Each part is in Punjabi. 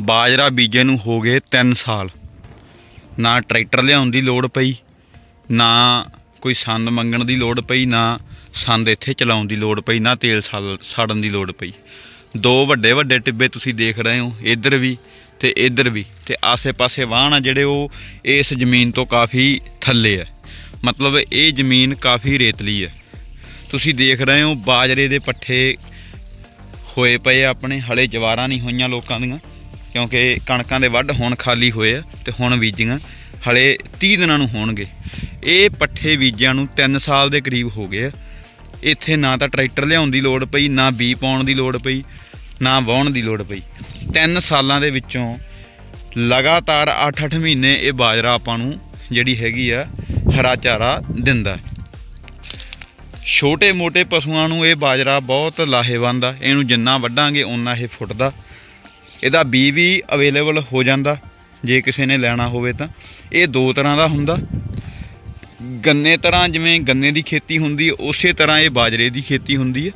ਬਾਜਰਾ ਬੀਜੇ ਨੂੰ ਹੋ ਗਏ 3 ਸਾਲ। ਨਾ ਟਰੈਕਟਰ ਲਿਆਉਣ ਦੀ ਲੋੜ ਪਈ, ਨਾ ਕੋਈ ਸੰਦ ਮੰਗਣ ਦੀ ਲੋੜ ਪਈ, ਨਾ ਸੰਦ ਇੱਥੇ ਚਲਾਉਣ ਦੀ ਲੋੜ ਪਈ, ਨਾ ਤੇਲ ਸਾੜਨ ਦੀ ਲੋੜ ਪਈ। ਦੋ ਵੱਡੇ ਵੱਡੇ ਟਿੱਬੇ ਤੁਸੀਂ ਦੇਖ ਰਹੇ ਹੋ, ਇੱਧਰ ਵੀ ਤੇ ਇੱਧਰ ਵੀ ਤੇ ਆਸੇ-ਪਾਸੇ ਵਾਹਣ ਆ ਜਿਹੜੇ ਉਹ ਇਸ ਜ਼ਮੀਨ ਤੋਂ ਕਾਫੀ ਥੱਲੇ ਆ। ਮਤਲਬ ਇਹ ਜ਼ਮੀਨ ਕਾਫੀ ਰੇਤਲੀ ਹੈ ਤੁਸੀਂ ਦੇਖ ਰਹੇ ਹੋ ਬਾਜਰੇ ਦੇ ਪੱਠੇ ਹੋਏ ਪਏ ਆਪਣੇ, ਹਲੇ ਜਵਾਰਾਂ ਨਹੀਂ ਹੋਈਆਂ ਲੋਕਾਂ ਦੀਆਂ। ਕਿਉਂਕਿ ਕਣਕਾਂ ਦੇ ਵੱਢ ਹੁਣ ਖਾਲੀ ਹੋਏ ਆ ਤੇ ਹੁਣ ਬੀਜੀਆਂ, ਹਲੇ 30 ਦਿਨਾਂ ਨੂੰ ਹੋਣਗੇ। ਇਹ ਪੱਠੇ ਬੀਜਿਆਂ ਨੂੰ 3 ਸਾਲ ਦੇ ਕਰੀਬ ਹੋ ਗਏ ਆ। ਇੱਥੇ ਨਾ ਤਾਂ ਟਰੈਕਟਰ ਲਿਆਉਣ ਦੀ ਲੋੜ ਪਈ, ਨਾ ਬੀ ਪਾਉਣ ਦੀ ਲੋੜ ਪਈ, ਨਾ ਵਾਹੁਣ ਦੀ ਲੋੜ ਪਈ। 3 ਸਾਲਾਂ ਦੇ ਵਿੱਚੋਂ ਲਗਾਤਾਰ 8-8 ਮਹੀਨੇ ਇਹ ਬਾਜਰਾ ਆਪਾਂ ਨੂੰ ਜਿਹੜੀ ਹੈਗੀ ਆ, ਹਰਾ ਚਾਰਾ ਦਿੰਦਾ। ਛੋਟੇ-ਮੋਟੇ ਪਸ਼ੂਆਂ ਨੂੰ ਇਹ ਬਾਜਰਾ ਬਹੁਤ ਲਾਹੇਵੰਦ ਆ। ਇਹਨੂੰ ਜਿੰਨਾ ਵੱਢਾਂਗੇ ਉਨਾ ਇਹ ਫੁੱਟਦਾ। ਇਹਦਾ ਬੀ ਵੀ ਅਵੇਲੇਬਲ ਹੋ ਜਾਂਦਾ, ਜੇ ਕਿਸੇ ਨੇ ਲੈਣਾ ਹੋਵੇ ਤਾਂ। ਇਹ ਦੋ ਤਰ੍ਹਾਂ ਦਾ ਹੁੰਦਾ। ਗੰਨੇ ਤਰ੍ਹਾਂ ਜਿਵੇਂ ਗੰਨੇ ਦੀ ਖੇਤੀ ਹੁੰਦੀ ਹੈ, ਉਸੇ ਤਰ੍ਹਾਂ ਇਹ ਬਾਜਰੇ ਦੀ ਖੇਤੀ ਹੁੰਦੀ ਹੈ।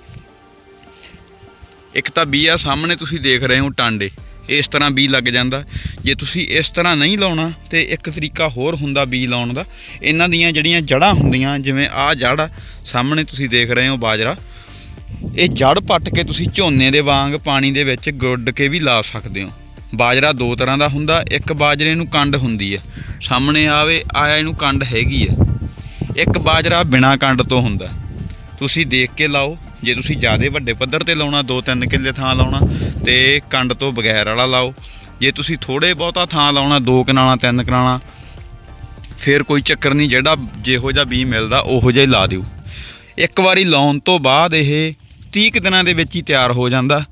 ਇੱਕ ਤਾਂ ਬੀ ਆ, ਸਾਹਮਣੇ ਤੁਸੀਂ ਦੇਖ ਰਹੇ ਹੋ ਟਾਂਡੇ। ਇਸ ਤਰ੍ਹਾਂ ਬੀ ਲੱਗ ਜਾਂਦਾ। ਜੇ ਤੁਸੀਂ ਇਸ ਤਰ੍ਹਾਂ ਨਹੀਂ ਲਾਉਣਾ ਤੇ ਇੱਕ ਤਰੀਕਾ ਹੋਰ ਹੁੰਦਾ ਬੀ ਲਾਉਣ ਦਾ। ਇਹਨਾਂ ਦੀਆਂ ਜਿਹੜੀਆਂ ਜੜ੍ਹਾਂ ਹੁੰਦੀਆਂ, ਜਿਵੇਂ ਆਹ ਜੜ ਸਾਹਮਣੇ ਤੁਸੀਂ ਦੇਖ ਰਹੇ ਹੋ ਬਾਜਰਾ। ਇਹ ਜੜ ਪੱਟ ਕੇ ਤੁਸੀਂ ਝੋਨੇ ਦੇ ਵਾਂਗ ਪਾਣੀ ਦੇ ਵਿੱਚ ਗੁੱਡ ਕੇ ਵੀ ਲਾ ਸਕਦੇ ਹੋ। ਬਾਜਰਾ ਦੋ ਤਰ੍ਹਾਂ ਦਾ ਹੁੰਦਾ, ਇੱਕ ਬਾਜਰੇ ਨੂੰ ਕੰਡ ਹੁੰਦੀ ਹੈ। ਸਾਹਮਣੇ ਆਵੇ ਆਇਆ ਇਹਨੂੰ ਕੰਡ ਹੈਗੀ ਹੈ। ਇੱਕ ਬਾਜਰਾ ਬਿਨਾ ਕੰਡ ਤੋਂ ਹੁੰਦਾ। ਤੁਸੀਂ ਦੇਖ ਕੇ ਲਾਓ, ਜੇ ਤੁਸੀਂ ਜ਼ਿਆਦਾ ਵੱਡੇ ਪੱਧਰ ਤੇ ਲਾਉਣਾ 2-3 ਕਿੱਲੇ ਥਾਂ ਲਾਉਣਾ, ਤੇ ਕੰਡ ਤੋਂ ਬਗੈਰ ਵਾਲਾ ਲਾਓ। ਜੇ ਤੁਸੀਂ ਥੋੜੇ ਬਹੁਤਾ ਥਾਂ ਲਾਉਣਾ 2 ਕਨਾਲਾਂ 3 ਕਨਾਲਾਂ, ਫਿਰ ਕੋਈ ਚੱਕਰ ਨਹੀਂ, ਜਿਹੜਾ ਜਿਹੋ ਜਿਹਾ ਬੀ ਮਿਲਦਾ, ਉਹੋ ਜਿਹਾ ਹੀ ਲਾ ਦਿਓ। ਇੱਕ ਵਾਰੀ ਲਾਉਣ ਤੋਂ ਬਾਅਦ ਇਹ 30 ਕੁ ਦਿਨਾਂ ਦੇ ਵਿੱਚ ਹੀ ਤਿਆਰ ਹੋ ਜਾਂਦਾ।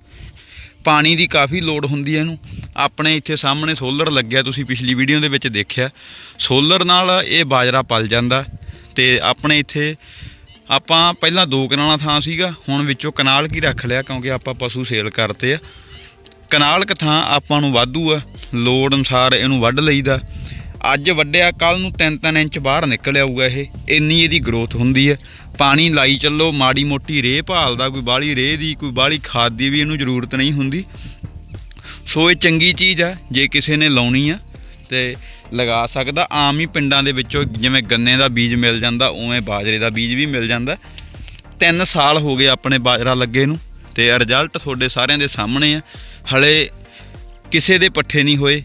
ਪਾਣੀ ਦੀ ਕਾਫੀ ਲੋੜ ਹੁੰਦੀ ਹੈ ਇਹਨੂੰ। ਆਪਣੇ ਇੱਥੇ ਸਾਹਮਣੇ ਸੋਲਰ ਲੱਗਿਆ, ਤੁਸੀਂ ਪਿਛਲੀ ਵੀਡੀਓ ਦੇ ਵਿੱਚ ਦੇਖਿਆ। ਸੋਲਰ ਨਾਲ ਇਹ ਬਾਜਰਾ ਪਲ ਜਾਂਦਾ ਤੇ ਆਪਣੇ ਇੱਥੇ ਆਪਾਂ ਪਹਿਲਾਂ ਦੋ ਕਨਾਲਾਂ ਥਾਂ ਸੀਗਾ, ਹੁਣ ਵਿੱਚੋਂ ਕਨਾਲ ਕੀ ਰੱਖ ਲਿਆ ਕਿਉਂਕਿ ਆਪਾਂ ਪਸ਼ੂ ਸੇਲ ਕਰਤੇ ਆ। ਕਨਾਲ ਕ ਥਾਂ ਆਪਾਂ ਨੂੰ ਵਾਧੂ ਆ, ਲੋੜ ਅਨੁਸਾਰ ਇਹਨੂੰ ਵੱਢ ਲਈਦਾ। ਅੱਜ ਵੱਢਿਆ ਕੱਲ ਨੂੰ 3-3 ਇੰਚ ਬਾਹਰ ਨਿਕਲ ਆਊਗਾ ਇਹ। ਇੰਨੀ ਇਹਦੀ ਗਰੋਥ ਹੁੰਦੀ ਹੈ। ਪਾਣੀ ਲਾਈ ਚੱਲੋ, ਮਾੜੀ ਮੋਟੀ ਰੇਹ ਭਾਲਦਾ, ਕੋਈ ਬਾਹਲੀ ਰੇਹ ਦੀ, ਕੋਈ ਬਾਹਲੀ ਖਾਦ ਦੀ ਵੀ ਇਹਨੂੰ ਜ਼ਰੂਰਤ ਨਹੀਂ ਹੁੰਦੀ। ਸੋ ਇਹ ਚੰਗੀ ਚੀਜ਼ ਆ ਜੇ ਕਿਸੇ ਨੇ ਲਾਉਣੀ ਆ, ਤੇ ਲਗਾ ਸਕਦਾ। ਆਮ ਹੀ ਪਿੰਡਾਂ ਦੇ ਵਿੱਚੋਂ ਜਿਵੇਂ ਗੰਨੇ ਦਾ ਬੀਜ ਮਿਲ ਜਾਂਦਾ, ਉਵੇਂ ਬਾਜਰੇ ਦਾ ਬੀਜ ਵੀ ਮਿਲ ਜਾਂਦਾ। 3 ਸਾਲ ਹੋ ਗਏ ਆਪਣੇ ਬਾਜਰਾ ਲੱਗੇ ਨੂੰ, ਤੇ ਰਿਜ਼ਲਟ ਤੁਹਾਡੇ ਸਾਰਿਆਂ ਦੇ ਸਾਹਮਣੇ ਆ। ਹਲੇ ਕਿਸੇ ਦੇ ਪੱਠੇ ਨਹੀਂ ਹੋਏ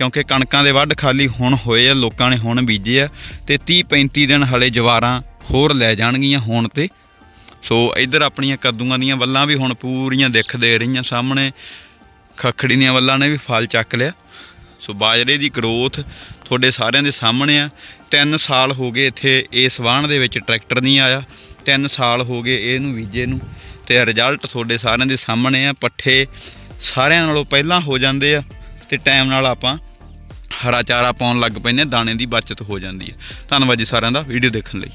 ਕਿਉਂਕਿ ਕਣਕਾਂ ਦੇ ਵੱਢ ਖਾਲੀ ਹੁਣ ਹੋਏ ਆ, ਲੋਕਾਂ ਨੇ ਹੁਣ ਬੀਜੇ ਆ ਤੇ 30 35 ਦਿਨ ਹਲੇ ਜਵਾਰਾਂ ਹੋਰ ਲੈ ਜਾਣਗੀਆਂ ਹੁਣ ਤੇ। ਸੋ ਇੱਧਰ ਆਪਣੀਆਂ ਕੱਦੂਆਂ ਦੀਆਂ ਵੱਲਾਂ ਵੀ ਹੁਣ ਪੂਰੀਆਂ ਦਿਖ ਦੇ ਰਹੀਆਂ ਸਾਹਮਣੇ। ਖੱਖੜੀ ਦੀਆਂ ਵੱਲਾਂ ਨੇ ਵੀ ਫਲ ਚੱਕ ਲਿਆ। ਸੋ ਬਾਜਰੇ ਦੀ ਗਰੋਥ ਤੁਹਾਡੇ ਸਾਰਿਆਂ ਦੇ ਸਾਹਮਣੇ ਆ। 3 ਸਾਲ ਹੋ ਗਏ ਇੱਥੇ ਇਸ ਵਾਹਣ ਦੇ ਵਿੱਚ ਟਰੈਕਟਰ ਨਹੀਂ ਆਇਆ। 3 ਸਾਲ ਹੋ ਗਏ ਇਹਨੂੰ ਬੀਜੇ ਨੂੰ ਤੇ ਰਿਜ਼ਲਟ ਤੁਹਾਡੇ ਸਾਰਿਆਂ ਦੇ ਸਾਹਮਣੇ ਆ। ਪੱਠੇ ਸਾਰਿਆਂ ਨਾਲੋਂ ਪਹਿਲਾਂ ਹੋ ਜਾਂਦੇ ਆ ਤੇ ਟਾਈਮ ਨਾਲ ਆਪਾਂ ਹਰਾ ਚਾਰਾ ਪਾਉਣ ਲੱਗ ਪੈਂਦੇ ਦਾਣੇ ਦੀ ਬਚਤ ਹੋ ਜਾਂਦੀ ਹੈ। ਧੰਨਵਾਦ ਜੀ ਸਾਰਿਆਂ ਦਾ, ਵੀਡੀਓ ਦੇਖਣ ਲਈ।